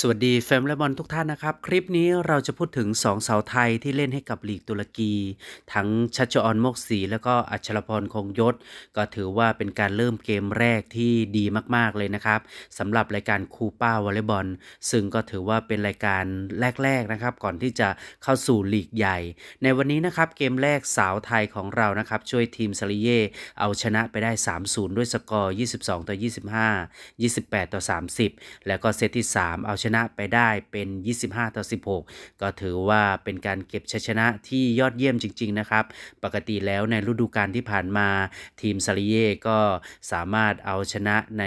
สวัสดีแฟมและบอลทุกท่านนะครับ คลิปนี้เราจะพูดถึง 2 สาวไทยที่เล่นให้กับลีกตุรกี ทั้งชัชออนโมกศรีแล้วก็อัชรพรคงยศ ก็ถือว่าเป็นการเริ่มเกมแรกที่ดีมากๆเลยนะครับสำหรับรายการคูป้าวอลเลย์บอล ซึ่งก็ถือว่าเป็นรายการแรก ๆนะครับ ก่อนที่จะเข้าสู่ลีกใหญ่ ในวันนี้นะครับเกมแรกสาวไทยของเรานะครับช่วยทีมซาริเย่เอาชนะไปได้ 3-0 ด้วยสกอร์ 22 ต่อ 25 28 ต่อ 30 แล้วก็เซตที่ 3 เอาชนะไปได้เป็น 25 ต่อ 16 ก็ถือว่าเป็นการเก็บชัยชนะที่ยอดเยี่ยมจริง ๆ นะครับ ปกติแล้วในฤดูกาลที่ผ่านมาทีมซาริเย่ก็สามารถเอาชนะใน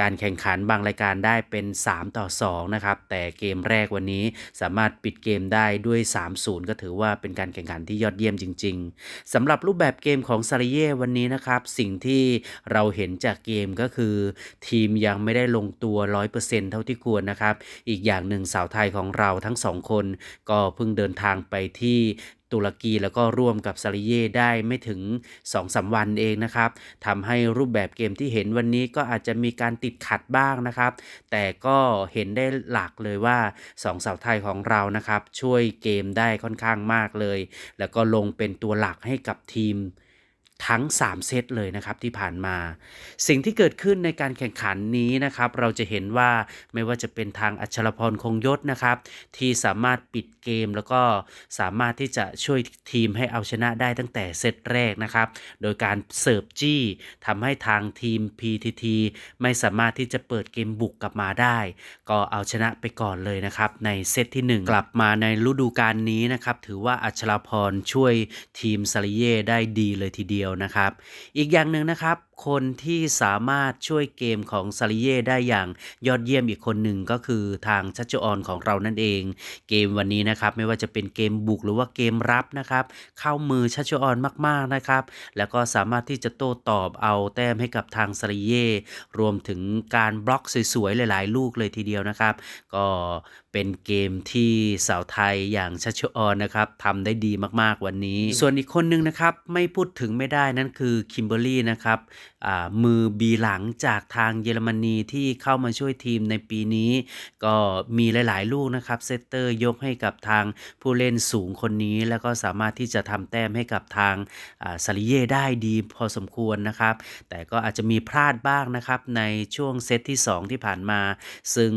การแข่งขันบางรายการได้เป็น 3 ต่อ 2 นะครับ แต่เกมแรกวันนี้สามารถปิดเกมได้ด้วย 3-0 ก็ถือว่าเป็นการแข่งขันที่ยอดเยี่ยมจริง ๆสำหรับรูปแบบเกมของซาริเย่วันนี้นะครับ สิ่งที่เราเห็นจากเกมก็คือ ทีมยังไม่ได้ลงตัว 100%เท่าที่ควรนะครับ อีกอย่างหนึ่งสาวไทยของเราทั้งสองคน ก็เพิ่งเดินทางไปที่ ตุรกีแล้วก็ร่วมกับซาลิเย่ได้ไม่ถึง2-3วันเองนะครับทำให้รูปแบบเกมที่เห็นวันนี้ก็อาจจะมีการติดขัดบ้างนะครับ แต่ก็เห็นได้หลักเลยว่าสองสาวไทยของเรานะครับ ช่วยเกมได้ค่อนข้างมากเลย แล้วก็ลงเป็นตัวหลักให้กับทีม ทั้ง 3 เซตเลยนะครับที่ผ่านมา สิ่งที่เกิดขึ้นในการแข่งขันนี้นะครับ เราจะเห็นว่าไม่ว่าจะเป็นทางอัชรพรคงยศนะครับ ที่สามารถปิดเกมแล้วก็สามารถที่จะช่วยทีมให้เอาชนะได้ตั้งแต่เซตแรกนะครับ โดยการเสิร์ฟจี้ทำให้ทางทีม PTT ไม่สามารถที่จะเปิดเกมบุกกลับมาได้ ก็เอาชนะไปก่อนเลยนะครับ ในเซตที่ 1 กลับมาในฤดูกาลนี้นะครับ ถือว่าอัชราพรช่วยทีมซาริเย่ได้ดีเลยทีเดียวนะครับ อีกอย่างหนึ่งนะครับ คนที่สามารถช่วยเกมของซาริเย่ได้อย่างยอดเยี่ยมอีกคนหนึ่งก็คือทางชัชจออนของเรานั่นเอง เกมวันนี้นะครับไม่ว่าจะเป็นเกมบุกหรือว่าเกมรับนะครับเข้ามือชัชจออนมากๆนะครับ แล้วก็สามารถที่จะโต้ตอบเอาแต้มให้กับทางซาริเย่รวมถึงการบล็อกสวยๆหลายๆ ลูกเลยทีเดียวนะครับ ก็เป็นเกมที่สาวไทยอย่างชัชออนนะครับทำได้ดีมากๆวันนี้ ส่วนอีกคนนึงนะครับไม่พูดถึงไม่ได้นั่นคือคิมเบอร์รี่นะครับมือบีหลังจากทางเยอรมนีที่เข้ามาช่วยทีมในปีนี้ ก็มีหลาย ๆ ลูกนะครับเซตเตอร์ยกให้กับทางผู้เล่นสูงคนนี้ แล้วก็สามารถที่จะทำแต้มให้กับทางซาริเย่ได้ดีพอสมควรนะครับ แต่ก็อาจจะมีพลาดบ้างนะครับในช่วงเซตที่ 2 ที่ผ่านมา ซึ่ง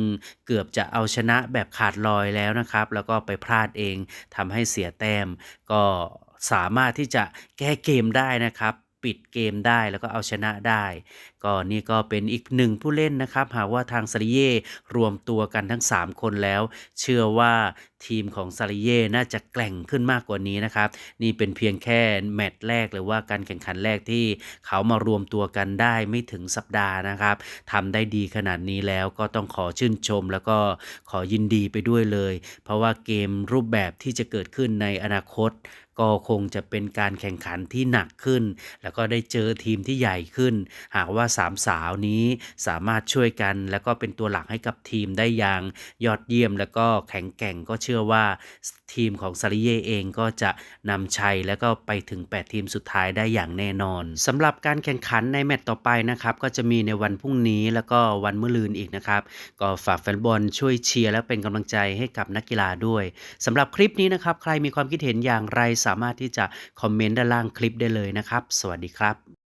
เกือบจะเอาชนะแบบขาดลอยแล้วนะครับ แล้วก็ไปพลาดเองทำให้เสียแต้มก็สามารถที่จะแก้เกมได้นะครับ ปิดเกมได้แล้วก็เอาชนะได้ ก็นี่ก็เป็นอีกหนึ่งผู้เล่นนะครับ หากว่าทางซาริเย่รวมตัวกันทั้ง 3 คนแล้ว เชื่อว่าทีมของซาริเย่น่าจะแกร่งขึ้นมากกว่านี้นะครับ นี่เป็นเพียงแค่แมตช์แรกหรือว่าการแข่งขันแรกที่เขามารวมตัวกันได้ไม่ถึงสัปดาห์นะครับทำได้ดีขนาดนี้แล้วก็ต้องขอชื่นชม แล้วก็ขอยินดีไปด้วยเลย เพราะว่าเกมรูปแบบที่จะเกิดขึ้นในอนาคต ก็คงจะเป็นการแข่งขันที่หนักขึ้น แล้วก็ได้เจอทีมที่ใหญ่ขึ้น หากว่าสามสาวนี้สามารถช่วยกันแล้วก็เป็นตัวหลักให้กับทีมได้อย่างยอดเยี่ยม แล้วก็แข็งแกร่งก็เชื่อว่าทีมของซาริเย่เองก็จะนำชัยแล้วก็ไปถึง 8 ทีมสุดท้ายได้อย่างแน่นอนสำหรับการแข่งขันในแมตตช์ต่อไปนะครับก็จะมีในวันพรุ่งนี้แล้วก็วันมะรืนอีกนะครับ ก็ฝากแฟนบอลช่วยเชียร์และเป็นกำลังใจให้กับนักกีฬาด้วยสำหรับคลิปนี้นะครับใครมีความคิดเห็นอย่างไรสามารถที่จะคอมเมนต์ด้านล่างคลิปได้เลยนะครับ สวัสดีครับ